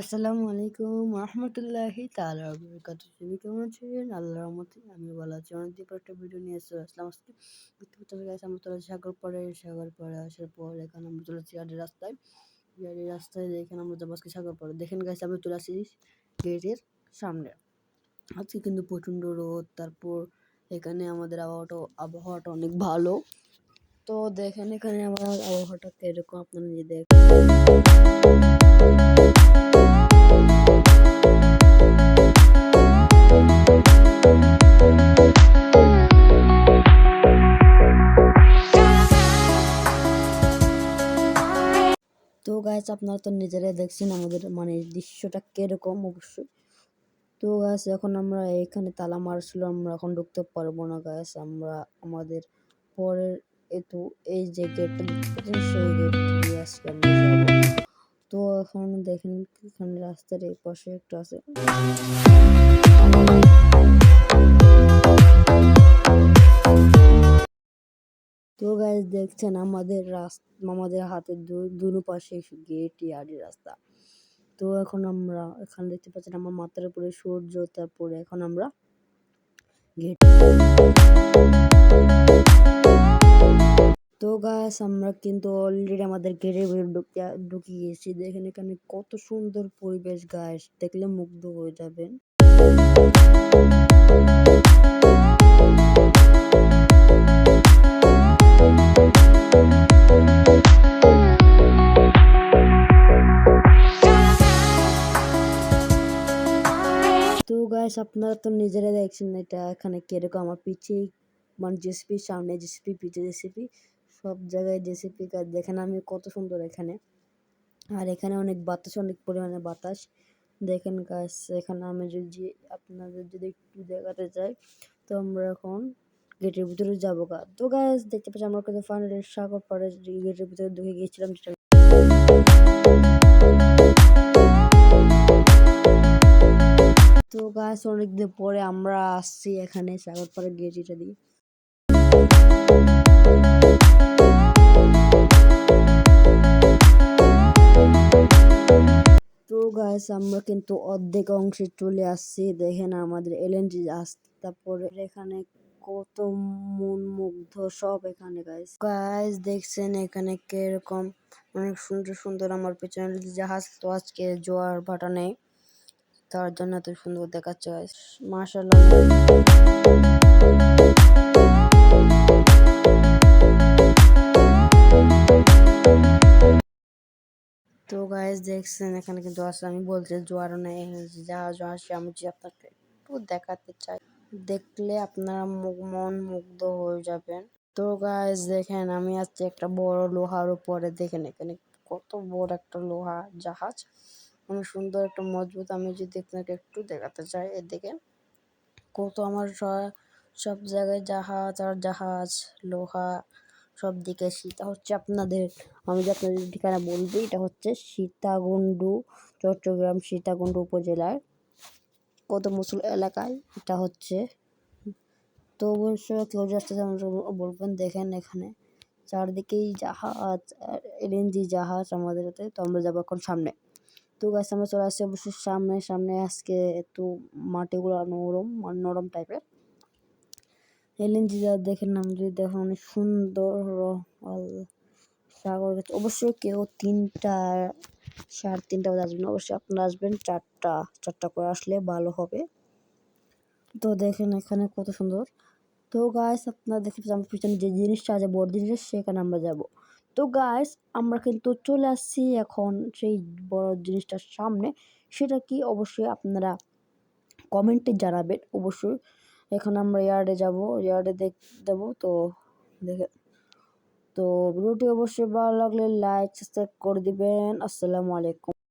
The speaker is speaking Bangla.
আসসালামু আলাইকুম রহমতুল্লাহি বারাকাতুহু সবাই কেমন আছেন? আল্লাহর রহমতে আমি ভালো আছি। অনেকদিন পর একটা ভিডিও নিয়ে এসে আসলাম আজকে। দেখতে আমরা সাগর পরে সাগর পরে আসার পর এখানে আমরা চলে আসছি গাড়ির রাস্তায়। গাড়ির রাস্তায় দেখেন আমরা যাব আজকে সাগর পরে দেখেন গাইস আমরা চলে আসি গেটের সামনে। আজকে কিন্তু প্রচণ্ড রোদ। তারপর এখানে আমাদের আবহাওয়াটা আবহাওয়াটা অনেক ভালো। তো দেখেন এখানে আমার আবহাওয়াটা কীরকম আপনারা যদি দেখেন গাছ আপনারা তো নিজেরাই দেখছেন আমাদের মানে দৃশ্যটা কীরকম অবশ্যই। তো গাছ এখন আমরা এখানে তালা মারছিল, আমরা এখন ঢুকতে পারব না গাছ আমরা আমাদের পরের এতো, এই যে গেটটা সেই গেট দিয়ে তো এখন দেখেন, এখানে রাস্তার এই পাশে একটা আছে। গাইজ দেখছেন আমাদের রাস্তা আমাদের হাতের দুনো পাশে গেট ইয়ার্ডের রাস্তা। তো এখন আমরা এখানে দেখতে পাচ্ছেন আমার মাথার উপরে সূর্য, তারপরে এখন আমরা গেট তো গাছ আমরা কিন্তু অলরেডি আমাদের গেটের ভিতরে ঢুকে গেছি। দেখেন এখানে কত সুন্দর পরিবেশ গাছ দেখলে মুগ্ধ হয়ে যাবেন। গাইস আপনারা তো নিজেরা দেখছেন এটা। এখানে কীরকম আমার পিছিয়ে মানে জেসিপি, সামনে জেসিপি পিছিয়ে জেসিপি, সব জায়গায় জেসিপি কাজ। দেখেন আমি কত সুন্দর এখানে। আর এখানে অনেক বাতাস, অনেক পরিমাণে বাতাস। দেখেন গাছ এখানে আমি যদি আপনাদের যদি একটু দেখাতে চাই, তো আমরা এখন গেটের ভিতরে যাব গা। তো গাছ দেখতে পাচ্ছি আমরা কিন্তু ফাইনালি সাগর পাড়ে গেটের ভিতরে ঢুকে গিয়েছিলাম গাছ অনেকদিন পরে আমরা আসছি এখানে, সাগর পাড়ে গিয়েছি দিয়ে। তো গাছ আমরা কিন্তু অর্ধেক অংশে চলে আসছি। দেখেন আমাদের এলএনজি রাস্তা তারপরে এখানে কত মন মুগ্ধ সব এখানে গাইস গাইস দেখছেন এখানে কীরকম? অনেক সুন্দর সুন্দর আমার পেছনে জাহাজ, তো আজকে জোয়ার ভাটা নেই। তার জন্য এত সুন্দর দেখাচ্ছে মাশাআল্লাহ। তো গাইস দেখছেন, এখানে কিন্তু আসলে আমি বলছি জোয়ার নেই জাহাজ আসে আমি যে আপনাকে একটু দেখাতে চাই। দেখলে আপনারা মন মুগ্ধ হয়ে যাবেন। তো গাইস দেখেন, আমি আজকে একটা বড় লোহার উপরে, দেখেন এখানে কত বড় একটা লোহা জাহাজ। অনেক সুন্দর একটা মজবুত আমি যদি আপনাকে একটু দেখাতে চাই এদিকে। কত আমার সব জায়গায় জাহাজ আর জাহাজ, লোহা, সব দিকে সেটা হচ্ছে আপনাদের, আমি যে আপনাদের ঠিকানা বলব এটা হচ্ছে সীতাকুণ্ডু, চট্টগ্রাম সীতাকুণ্ডু উপজেলার কত মুসল এলাকায়, এটা হচ্ছে। তো অবশ্য কেউ যাচ্ছে বলবেন, দেখেন এখানে চারদিকেই জাহাজ এলএনজি জাহাজ আমাদের তো আমরা যাব এখন সামনে। তো গাছ আমরা চলে আসছি অবশ্যই সামনে সামনে আজকে একটু মাটিগুলো নরম নরম টাইপের। এলএনজি যা দেখেন নাম যদি দেখেন অনেক সুন্দর সাগর গেছে। অবশ্যই কেউ তিনটা, সাড়ে তিনটা বাজে আসবেন অবশ্যই আপনারা আসবেন চারটা চারটা করে আসলে ভালো হবে। তো দেখেন এখানে কত সুন্দর। তো গাছ আপনারা দেখতে আমার পিছনে যে জিনিসটা আছে, বড় জিনিস সেখানে আমরা যাব। তো গাইস আমরা কিন্তু চলে আসছি এখন সেই বড় জিনিসটার সামনে। সেটা কি? অবশ্যই আপনারা কমেন্টে জানাবেন, অবশ্যই। এখন আমরা ইয়ার্ডে যাব ইয়ার্ডে দেখ, দেবো। তো দেখে, তো ভিডিওটি অবশ্যই ভালো লাগলে লাইক সাবস্ক্রাইব করে দিবেন। আসসালামু আলাইকুম।